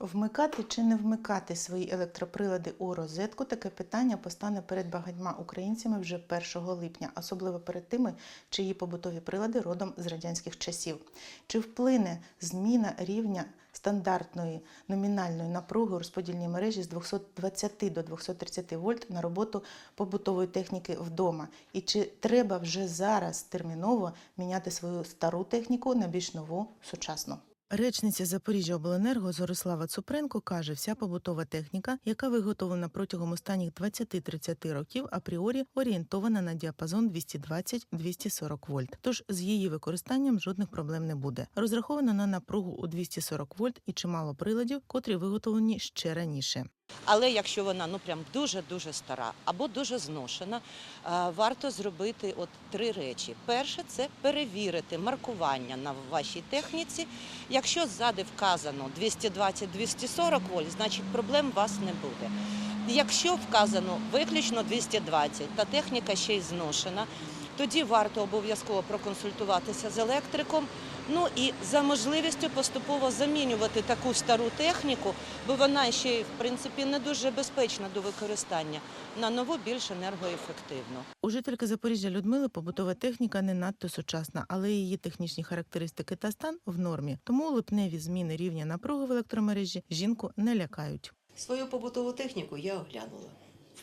Вмикати чи не вмикати свої електроприлади у розетку таке питання постане перед багатьма українцями вже 1 липня, особливо перед тими, чиї побутові прилади родом з радянських часів. Чи вплине зміна рівня стандартної номінальної напруги у розподільній мережі з 220 до 230 вольт на роботу побутової техніки вдома? І чи треба вже зараз терміново міняти свою стару техніку на більш нову сучасну? Речниця Запоріжжя Обленерго Зорислава Цупренко каже, вся побутова техніка, яка виготовлена протягом останніх 20-30 років, апріорі орієнтована на діапазон 220-240 вольт. Тож з її використанням жодних проблем не буде. Розрахована на напругу у 240 вольт і чимало приладів, котрі виготовлені ще раніше. Але якщо вона ну прям дуже дуже стара або дуже зношена, е, варто зробити от три речі. Перше це перевірити маркування на вашій техніці. Якщо ззади вказано 220-240 вольт, значить проблем у вас не буде. Якщо вказано виключно 220 та техніка ще й зношена, тоді варто обов'язково проконсультуватися з електриком. Ну і за можливістю поступово замінювати таку стару техніку, бо вона ще й в принципі не дуже безпечна до використання, на нову більш енергоефективну. У жительки Запоріжжя Людмили побутова техніка не надто сучасна, але її технічні характеристики та стан в нормі. Тому липневі зміни рівня напруги в електромережі жінку не лякають. Свою побутову техніку я оглянула.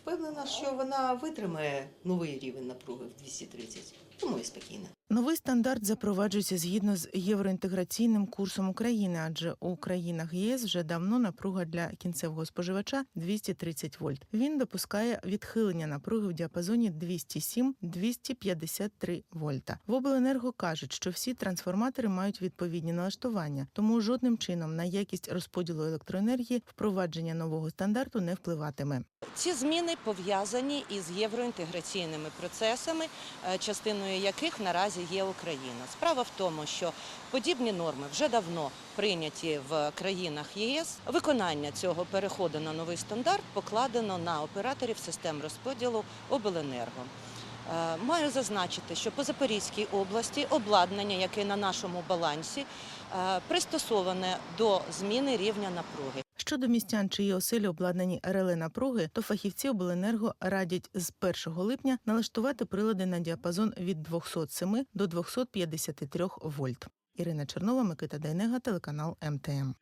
Впевнена, що вона витримає новий рівень напруги в 230, тому і спокійна. Новий стандарт запроваджується згідно з євроінтеграційним курсом України, адже у країнах ЄС вже давно напруга для кінцевого споживача 230 вольт. Він допускає відхилення напруги в діапазоні 207-253 вольта. В обленерго кажуть, що всі трансформатори мають відповідні налаштування, тому жодним чином на якість розподілу електроенергії впровадження нового стандарту не впливатиме. Ці зміни пов'язані із євроінтеграційними процесами, е, частиною яких наразі є Україна. Справа в тому, що подібні норми вже давно прийняті в країнах ЄС. Виконання цього переходу на новий стандарт покладено на операторів систем розподілу обленерго. Е, Маю зазначити, що по Запорізькій області обладнання, яке на нашому балансі, е, пристосоване до зміни рівня напруги. Щодо містян, чиї оселі обладнані реле напруги, то фахівці обленерго радять з 1 липня налаштувати прилади на діапазон від 207 до 253 вольт. Ірина Чернова, Микита Дайнега, телеканал МТМ.